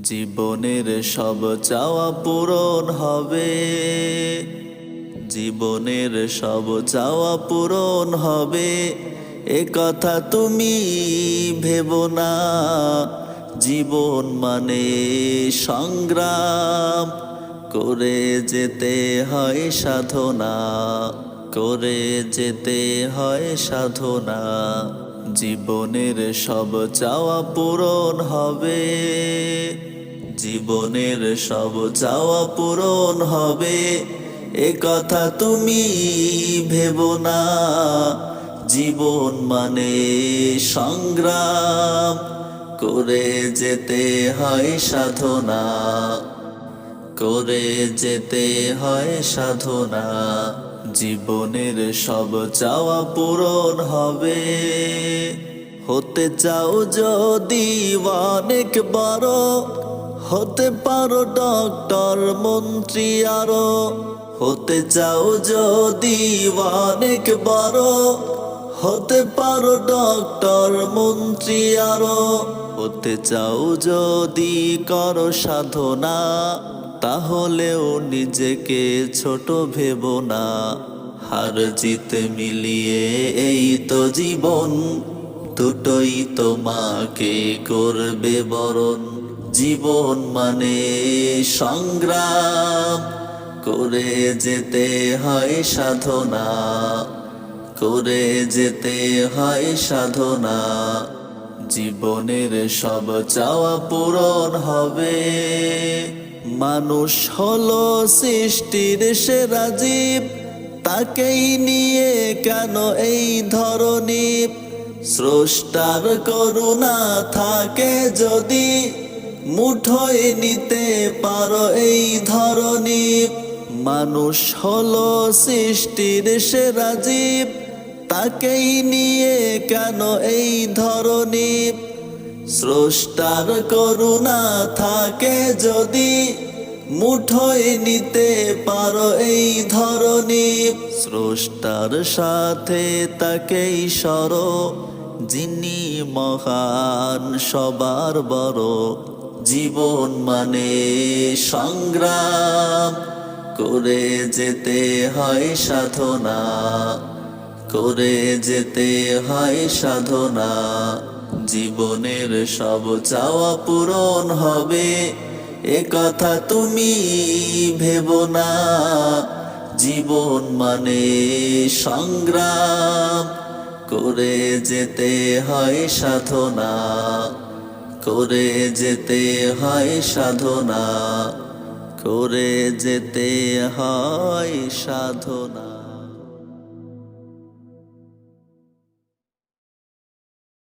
জীবনের সব চাওয়া পূরণ হবে। জীবনের সব চাওয়া পূরণ হবে। এ কথা তুমি ভেবো না। জীবন মানে সংগ্রাম। করে যেতে হয় সাধনা। করে যেতে হয় সাধনা। জীবনের সব চাওয়া পূরণ হবে। জীবনের সব চাওয়া পূরণ হবে। এ কথা তুমি ভেবো না। জীবন মানে সংগ্রাম। করে যেতে হয় সাধনা। করে যেতে হয় সাধনা। জীবনের সব চাওয়া পূরণ হবে। হতে চাও যদি অনেক বড় হতে পারো ডক্টর, মন্ত্রী আরও। হতে চাও যদি অনেক বড়। হতে পারো ডক্টর, মন্ত্রী আরও। হতে চাও যদি করো সাধনা, তাহলেও নিজেকে ছোট ভেব না। হার জিতে মিলিয়ে এই তো জীবন, দুটোই তোমাকে করবে বরণ। জীবন মানে সংগ্রাম। করে যেতে হয় সাধনা, করে যেতে হয় সাধনা। জীবনের সব চাওয়া পূরণ হবে। মানুষ হলো সৃষ্টির সেরা জীব তাকেই নিয়ে কেন এই ধরনী স্রষ্টার করুণা থাকে যদি মুঠোয় নিতে পারো এই ধরনী মানুষ হলো সৃষ্টির সেরা জীব। তাকেই নিয়ে কেন এই ধরনী স্রষ্টার করুণা থাকে যদি মুঠোয় নিতে পারো এই ধরনী স্রষ্টার সাথে তাকেই সর, যিনি মহান, সবার বড়। জীবন মানে সংগ্রাম। করে যেতে হয় সাধনা, করে যেতে হয় সাধনা। জীবনের সব চাওয়া পূরণ হবে, এ কথা তুমি ভেবো না। জীবন মানে সংগ্রাম, করে যেতে হয় সাধনা। করে যেতে হয় সাধনা করে যেতে হয় সাধনা।